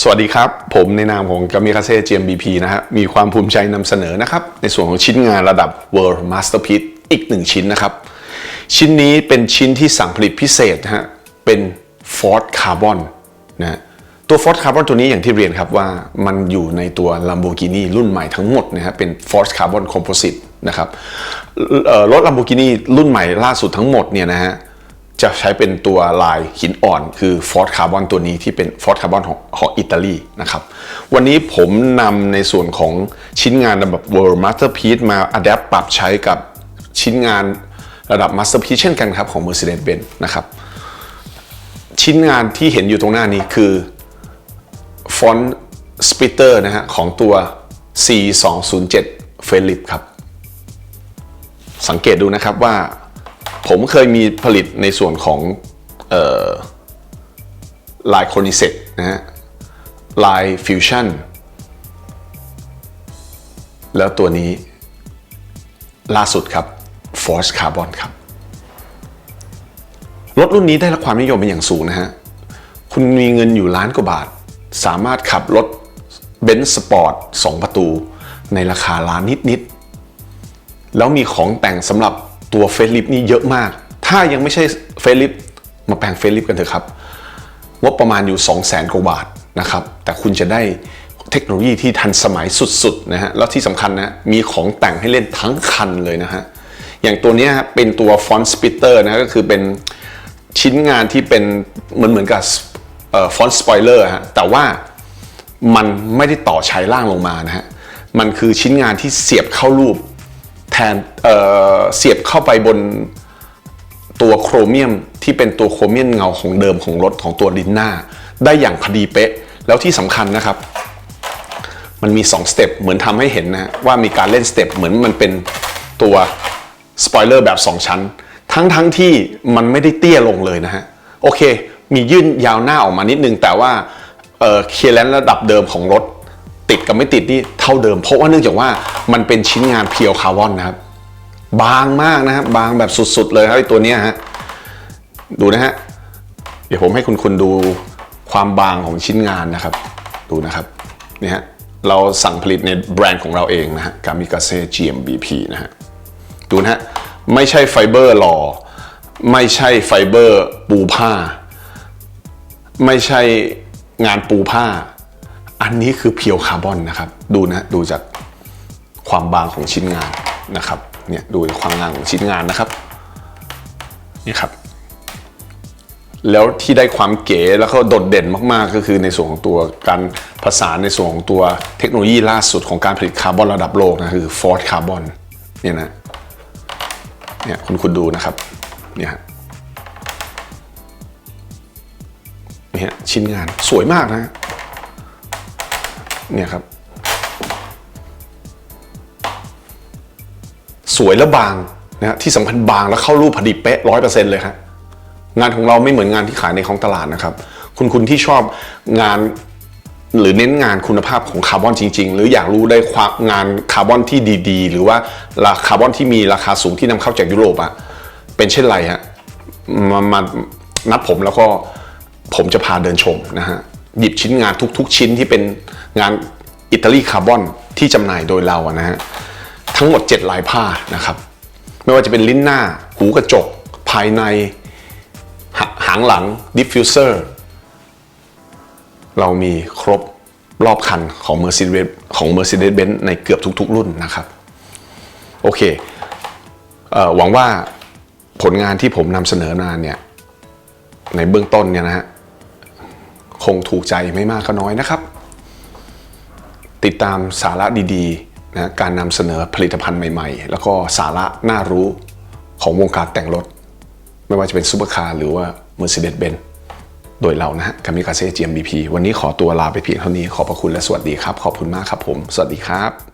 สวัสดีครับ ผมในนามของกามิคาเซ่ GMBP นะฮะมีความภูมิใจนำเสนอนะครับ ในส่วนของชิ้นงานระดับ World Masterpiece อีกหนึ่งชิ้นนะครับ ชิ้นนี้เป็นชิ้นที่สั่งผลิตพิเศษนะฮะเป็น Ford Carbon นะฮะตัว Ford Carbon ตัวนี้อย่างที่เรียนครับว่ามันอยู่ในตัว Lamborghini รุ่นใหม่ทั้งหมดนะฮะเป็น Ford Carbon Composite นะครับรถ Lamborghini รุ่นใหม่ล่าสุดทั้งหมดเนี่ยนะฮะ จะใช้เป็นตัวลายหินอ่อน คือ Ford Carbon ตัวนี้ที่เป็น Ford Carbon ของของอิตาลีนะครับวันนี้ผมนำในส่วนของชิ้นงานระดับ World Masterpiece มา Adapt ปรับใช้กับชิ้นงานระดับ Masterpiece เช่นกันครับของ Mercedes-Benz นะครับชิ้นงานที่เห็นอยู่ตรงหน้านี้คือฟอนต์สปิเตอร์นะฮะของตัว C207 f e l i p ครับ สังเกตดูนะครับว่า ผมเคยมีผลิตในส่วนของลายโคนิเซตนะฮะลายฟิวชั่นแล้วตัวนี้ล่าสุดครับ Force Carbon ครับ รถรุ่นนี้ได้รับความนิยมเป็นอย่างสูงนะฮะ คุณมีเงินอยู่ล้านกว่าบาท สามารถขับรถเบนซ์สปอร์ต2ประตู ในราคาล้านนิด ๆ แล้วมีของแต่งสำหรับ ตัวเฟซลิฟนี่เยอะมาก ถ้ายังไม่ใช่เฟซลิฟมาแปลงเฟซลิฟกันเถอะครับงบประมาณอยู่ 2 0 0แสนกว่าบาทนะครับ แต่คุณจะได้เทคโนโลยีที่ทันสมัยสุดๆนะฮะ แล้วที่สำคัญนะ มีของแต่งให้เล่นทั้งคันเลยนะฮะ อย่างตัวนี้เป็นตัวฟอนต์สปิเตอร์นะก็คือเป็นชิ้นงานที่เป็นเหมือนเหมือนกับฟอนต์สปอยเลอร์ฮะ แต่ว่ามันไม่ได้ต่อชายล่างลงมานะฮะ มันคือชิ้นงานที่เสียบเข้ารูป นเเสียบเข้าไปบนตัวโครเมียมที่เป็นตัวโครเมียมเงาของเดิมของรถของตัวลินหน้า ได้อย่างพอดีเป๊ะ แล้วที่สำคัญนะครับ มันมี2สเต็ปเหมือนทำให้เห็นนะว่ามีการเล่นสเต็ปเหมือนมันเป็นตัวสปอยเลอร์แบบ 2 ชั้น ทั้งทั้งที่มันไม่ได้เตี้ยลงเลยนะฮะ โอเค มียื่นยาวหน้าออกมานิดนึง แต่ว่าเออเคลียร์แลนระดับเดิมของรถ ติดกับไม่ติดนี่เท่าเดิม เพราะว่าเนื่องจากว่ามันเป็นชิ้นงานเพียวคาร์บอนนะครับ บางมากนะครับ บางแบบสุดๆเลยครับไอ้ตัวนี้ฮะดูนะฮะเดี๋ยวผมให้คุณคุณดูความบางของชิ้นงานนะครับ ดูนะครับนี่ฮะเราสั่งผลิตในแบรนด์ของเราเองนะฮะกามิกาเซ่ GMBP นะฮะดูนะฮะไม่ใช่ไฟเบอร์หล่อไม่ใช่ไฟเบอร์ปูผ้า ไม่ใช่งานปูผ้า อันนี้คือเพียวคาร์บอนนะครับ ดูนะดูจากความบางของชิ้นงานนะครับเนี่ยดูจากความงานของชิ้นงานนะครับนี่ครับ แล้วที่ได้ความเก๋แล้วก็โดดเด่นมากๆ ก็คือในส่วนของตัวการผสานในส่วนของตัวเทคโนโลยีล่าสุดของการผลิตคาร์บอนระดับโลกนะคือ Ford Carbon เนี่ยนะเนี่ยคุณคุณดูนะครับเนี่ยเนี่ยชิ้นงานสวยมากนะ เนี่ยครับ สวยและบางนะฮะที่สำคัญบางแล้วเข้ารูปพอดีเป๊ะร้อยเปอร์เซ็นต์เลยครับงานของเราไม่เหมือนงานที่ขายในของตลาดนะครับ คุณคุณที่ชอบงานหรือเน้นงานคุณภาพของคาร์บอนจริง ๆ หรืออยากรู้ได้ความงานคาร์บอนที่ดีๆ หรือว่าราคาร์บอนที่มีราคาสูงที่นำเข้าจากยุโรปอะเป็นเช่นไรฮะมามานัดผมแล้วก็ผมจะพาเดินชมนะฮะ หยิบชิ้นงานทุกๆ ชิ้นที่เป็นงานอิตาลีคาร์บอนที่จำหน่ายโดยเราอะนะฮะทั้งหมด 7 ลายผ้านะครับ ไม่ว่าจะเป็นลิ้นหน้า หูกระจก ภายในหหางหลัง diffuser เรามีครบรอบคันของ Mercedes ของ Mercedes-Benz ในเกือบทุกๆ รุ่นนะครับ โอเคเออหวังว่าผลงานที่ผมนำเสนอมาเนี่ย ในเบื้องต้นเนี่ยนะฮะ คงถูกใจไม่มากก็น้อยนะครับ ติดตามสาระดีๆนะการนำเสนอผลิตภัณฑ์ใหม่ๆ แล้วก็สาระน่ารู้ของวงการแต่งรถ ไม่ว่าจะเป็นซูเปอร์คาร์หรือว่า Mercedes-Benz โดยเรานะฮะกามิกาเซ่ GMBP วันนี้ขอตัวลาไปเพียงเท่านี้ขอบพระคุณและสวัสดีครับ ขอบคุณมากครับผม สวัสดีครับ